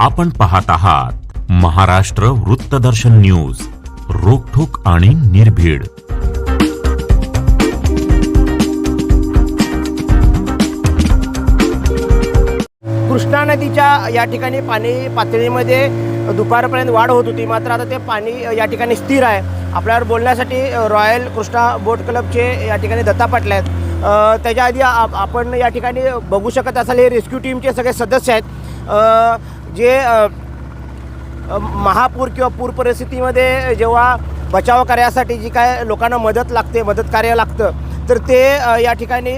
आपण पाहत आहात महाराष्ट्र वृत्तदर्शन न्यूज रोखोक आणि निर्भीड. कृष्णा नदीच्या या ठिकाणी पाणी पातळीमध्ये दुपारपर्यंत वाढ होत होती. मात्र आता ते पाणी या ठिकाणी स्थिर आहे. आपल्यावर बोलण्यासाठी रॉयल कृष्णा बोट क्लबचे या ठिकाणी दत्ता पाटले आहेत. त्याच्या आधी आप- आपण या ठिकाणी बघू शकत असाल हे रेस्क्यू टीमचे सगळे सदस्य आहेत. जे महापूर किंवा पूर परिस्थितीमध्ये जेव्हा बचाव कार्यासाठी जी काय लोकांना मदत लागते मदत कार्य लागतं तर ते या ठिकाणी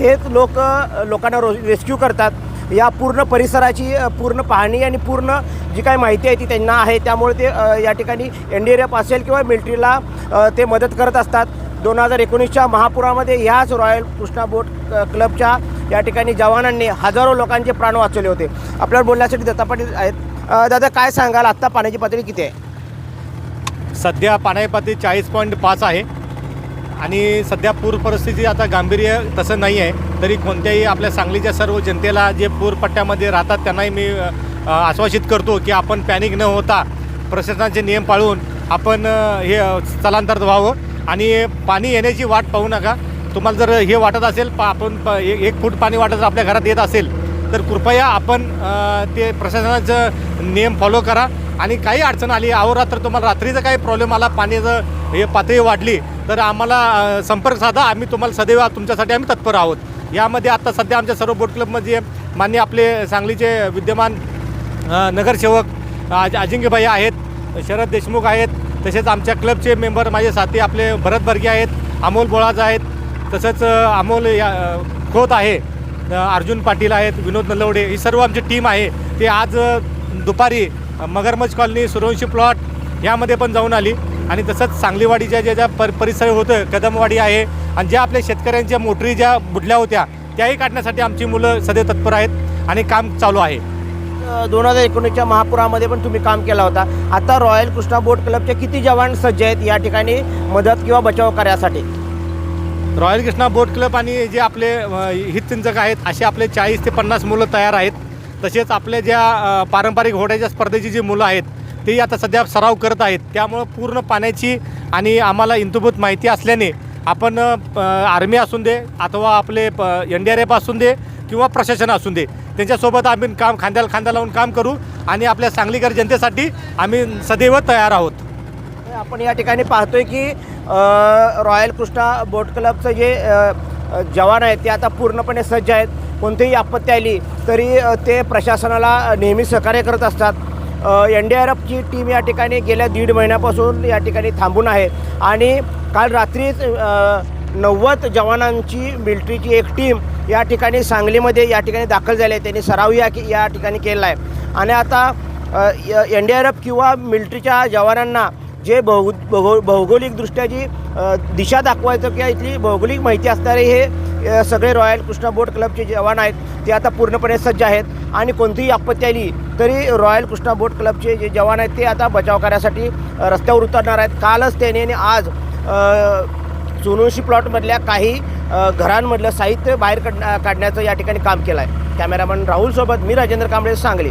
हेच लोक लोकांना रो रेस्क्यू करतात. या पूर्ण परिसराची पूर्ण पाहणी आणि पूर्ण जी काय माहिती आहे ती त्यांना आहे. त्यामुळे ते या ठिकाणी एन डी आर एफ असेल किंवा मिलिटरीला ते मदत करत असतात. दोन हजार एकोणीसच्या महापुरामध्ये ह्याच रॉयल कृष्णा बोट क्लबच्या या ठिकाणी जवानांनी हजारो लोकांचे प्राण वाचवले होते. आपल्याला बोलण्यासाठी दत्ता पाटील आहेत दादा काय सांगाल? आत्ता पाण्याची पातळी किती आहे? सध्या पाण्याची पातळी चाळीस पॉईंट पाच आहे. आणि सध्या पूर परिस्थिती आता गांभीर्य तसं नाही आहे. तरी कोणत्याही आपल्या सांगलीच्या सर्व जनतेला जे पूरपट्ट्यामध्ये राहतात त्यांनाही मी आश्वासित करतो की आपण पॅनिक न होता प्रशासनाचे नियम पाळून आपण हे स्थलांतर व्हावं. आणि पाणी येण्याची वाट पाहू नका. तुम्हाला जर हे वाटत असेल पा आपण प- ए- एक फूट पाणी वाटत जर आपल्या घरात येत असेल तर कृपया आपण ते प्रशासनाचं नियम फॉलो करा. आणि काही अडचण आली अहोरात्र तुम्हाला रात्रीचं काही प्रॉब्लेम आला पाण्याचं हे पातळी वाढली तर आम्हाला संपर्क साधा. आम्ही तुम्हाला सदैव तुमच्यासाठी आम्ही तत्पर आहोत. यामध्ये आता सध्या आमच्या सर्व बोट क्लबमध्ये मान्य आपले सांगलीचे विद्यमान नगरसेवक आज अजिंक्यभाई आहेत शरद देशमुख आहेत तसेच आमच्या क्लबचे मेंबर माझे साथी आपले भरत बर्गे आहेत अमोल बोळाज आहेत तसंच अमोल या खोत आहे अर्जुन पाटील आहेत विनोद नलवडे ही सर्व आमची टीम आहे. ते आज दुपारी अ, मगरमच्छ कॉलनी सूर्यवंशी प्लॉट यामध्ये पण जाऊन आली. आणि तसंच सांगलीवाडीच्या ज्या ज्या पर परिसर होतं कदमवाडी आहे. आणि ज्या आपल्या शेतकऱ्यांच्या मोटरी ज्या बुडल्या होत्या त्याही काढण्यासाठी आमची मुलं सदैव तत्पर आहेत आणि काम चालू आहे. दोन हजार एकोणीसच्या महापुरामध्ये पण तुम्ही काम केला होता. आता रॉयल कृष्णा बोट क्लबचे किती जवान सज्ज आहेत या ठिकाणी मदत किंवा बचाव कार्यासाठी? रॉयल कृष्णा बोट क्लब आणि जे आपले हितचिंतक आहेत असे आपले चाळीस ते पन्नास मुलं तयार आहेत. तसेच आपल्या ज्या पारंपरिक घोड्याच्या स्पर्धेची जी मुलं आहेत ते आता सध्या सराव करत आहेत. त्यामुळं पूर्ण पाण्याची आणि आम्हाला इंतुभूत माहिती असल्याने आपण आर्मी असून दे अथवा आपले प एन डी आर एफ असून दे किंवा प्रशासन असून दे त्यांच्यासोबत आम्ही काम खांद्याला खांदा लावून काम करू आणि आपल्या सांगलीकर जनतेसाठी आम्ही सदैव तयार आहोत. आपण या ठिकाणी पाहतोय की रॉयल कृष्णा बोट क्लबचं जे जवान आहेत ते आता पूर्णपणे सज्ज आहेत. कोणतीही आपत्ती आली तरी ते प्रशासनाला नेहमी सहकार्य करत असतात. एन डी आर एफची टीम या ठिकाणी गेल्या दीड महिन्यापासून या ठिकाणी थांबून आहे. आणि काल रात्रीच नव्वद जवानांची मिलिटरीची एक टीम या ठिकाणी सांगलीमध्ये या ठिकाणी दाखल झाली आहे. त्यांनी सराव या या ठिकाणी केला आहे. आणि आता एन डी आर एफ किंवा मिलिटरीच्या जवानांना जे भौ भौगो भौगोलिकदृष्ट्या जी दिशा दाखवायचं किंवा इथली भौगोलिक माहिती असणारे हे सगळे रॉयल कृष्णा बोट क्लबचे जवान आहेत ते आता पूर्णपणे सज्ज आहेत. आणि कोणतीही आपत्ती आली तरी रॉयल कृष्णा बोट क्लबचे जे जवान आहेत ते आता बचाव कार्यासाठी रस्त्यावर उतरणार आहेत. कालच त्याने आणि आज चुनोशी प्लॉटमधल्या काही घरांमधलं साहित्य बाहेर काढ काढण्याचं या ठिकाणी काम केलं आहे कॅमेरामन राहुलसोबत मी राजेंद्र कांबळे सांगली.